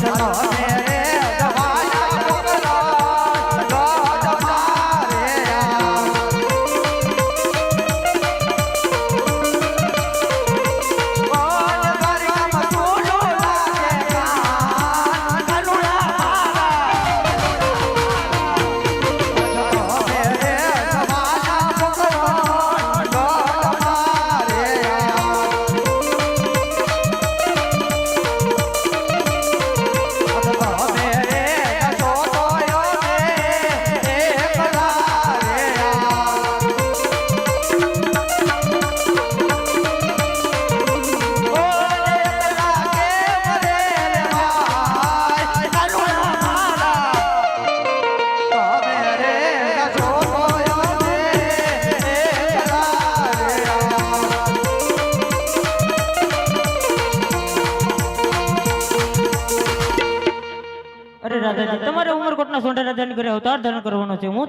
દર્શન રાધાજી તમારે ઉમરકોટના સોંઢા રાજાની ઘરે અવતાર ધારણ કરવાનો છે. હું